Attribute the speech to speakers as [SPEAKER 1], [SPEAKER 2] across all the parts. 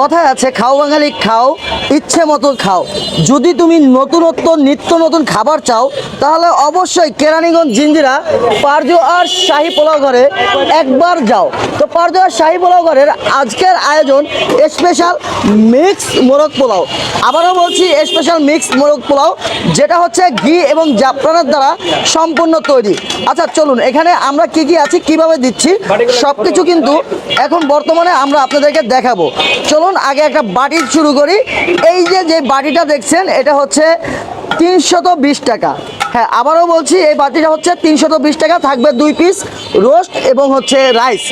[SPEAKER 1] কথায় আছে, খাও বাঙালি, খাও, ইচ্ছে মতো খাও। যদি তুমি নতুনত্ব, নিত্য নতুন খাবার চাও, তাহলে অবশ্যই কেরানীগঞ্জ জিঞ্জিরা, পারজো আর শাহী পোলাও ঘরে একবার যাও। তো আর শাহী পোলাও ঘরের আজকের আয়োজন স্পেশাল মিক্স মোরগ পোলাও। আবারও বলছি স্পেশাল মিক্স মোরগ পোলাও, যেটা হচ্ছে ঘি এবং জাফরানের দ্বারা সম্পূর্ণ তৈরি। আচ্ছা চলুন, এখানে আমরা কি কি আছি, কীভাবে দিচ্ছি সব কিছু কিন্তু এখন বর্তমানে আমরা আপনাদেরকে দেখাবো। চলুন, আগে একটা বাটি শুরু করি। এই যে যে বাটিটা দেখছেন, এটা হচ্ছে তিনশত বিশ টাকা। হ্যাঁ আবারও বলছি, এই বাটিটা হচ্ছে তিনশত বিশ টাকা, থাকবে দুই পিস রোস্ট এবং হচ্ছে রাইস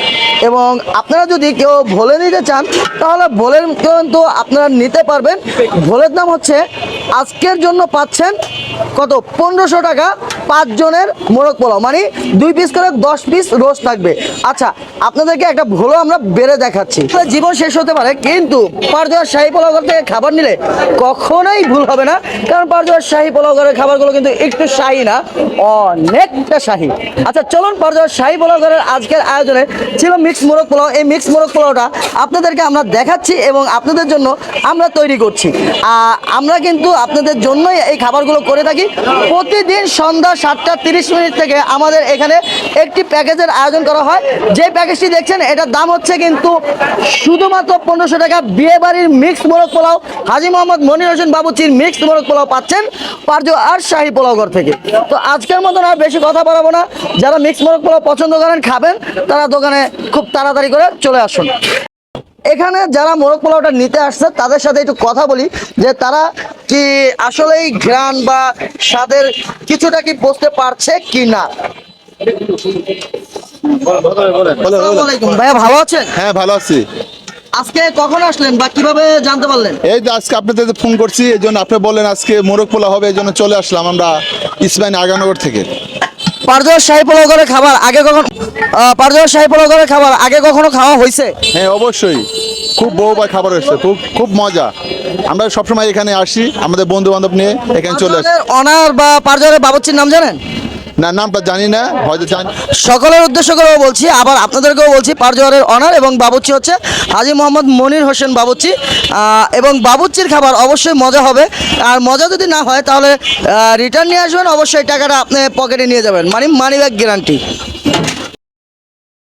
[SPEAKER 1] এবং আপনারা যদি কেউ ভোলে নিতে চান, তাহলে ভোলের কিন্তু আপনারা নিতে পারবেন। ভোলের দাম হচ্ছে আজকের জন্য পাচ্ছেন কত? পনেরোশো টাকা পাঁচজনের মোরগ পোলাও। মানে দুই পিস করে দশ পিস রোজ থাকবে। আচ্ছা আপনাদেরকে একটা ভোলো আমরা বেড়ে দেখাচ্ছি। জীবন শেষ হতে পারে, কিন্তু পারজোয়ার শাহী পোলাও ঘর থেকে খাবার নিলে কখনোই ভুল হবে না। কারণ পারজোয়ার শাহী পোলাও ঘরের খাবারগুলো কিন্তু একটু শাহী না, অনেকটা শাহী। আচ্ছা চলুন পারজোয়ার শাহী পোলাও ঘরের আজকের আয়োজনে ছিল মিক্স মোরগ পোলাও। এই মিক্স মোরগ পোলাওটা আপনাদেরকে আমরা দেখাচ্ছি এবং আপনাদের জন্য আমরা তৈরি করছি। আমরা কিন্তু আপনাদের জন্যই এই খাবারগুলো করে থাকি। প্রতিদিন সন্ধ্যা সাতটা তিরিশ মিনিট থেকে আমাদের এখানে একটি প্যাকেজের আয়োজন করা হয়। যে প্যাকেজটি দেখছেন, এটার দাম হচ্ছে কিন্তু শুধুমাত্র পনেরোশো টাকা। বিয়ে বাড়ির মিক্স মোরগ পোলাও হাজি মোহাম্মদ মনির হোসেন বাবুচির মিক্স মোরগ পোলাও পাচ্ছেন পারজো আর শাহী পোলাও ঘর থেকে। তো আজকের মতন আর বেশি কথা বাড়াবো না। যারা মিক্স মোরগ পোলাও পছন্দ করেন, খাবেন, তারা দোকানে খুব তাড়াতাড়ি করে চলে আসুন। এখানে যারা মোরগ পোলাওটা নিতে আসছে তাদের সাথে একটু কথা বলি যে তারা কি আসলেই ঘ্রাণ বা স্বাদের কিছুটা কি বুঝতে পারছে কি না ভাইয়া ভালো আছেন?
[SPEAKER 2] হ্যাঁ ভালো আছি।
[SPEAKER 1] আজকে কখন আসলেন বা কীভাবে জানতে পারলেন?
[SPEAKER 2] এই যে আজকে আপনাদের ফোন করছি এই জন্য আপনি বললেন আজকে মোরগ পোলা হবে এই জন্য চলে আসলাম আমরা ইসমাইন আগানগর থেকে।
[SPEAKER 1] পারজোয়ার শাহী পোলাও করে খাবার আগে কখন পারজোয়ার শাহী পোলাও করে খাবার আগে কখনো খাওয়া হয়েছে?
[SPEAKER 2] হ্যাঁ অবশ্যই। খুব বহুবার খাবার হয়েছে খুব খুব মজা। আমরা সবসময় এখানে আসি আমাদের বন্ধু বান্ধব নিয়ে এখানে চলে আসি।
[SPEAKER 1] অনার বা পারজোয়ারের বাবুচির নাম জানেন?
[SPEAKER 2] না, নামটা জানি না, হয়তো জানি
[SPEAKER 1] সকলের উদ্দেশ্য করেও বলছি, আবার আপনাদেরকেও বলছি, পারজোয়ারের অনার এবং বাবুচি হচ্ছে হাজি মোহাম্মদ মনির হোসেন বাবুচি এবং বাবুচির খাবার অবশ্যই মজা হবে। আর মজা যদি না হয়, তাহলে রিটার্ন নিয়ে আসবেন, অবশ্যই টাকাটা আপনি পকেটে নিয়ে যাবেন। মানে মানি ব্যাগ গ্যারান্টি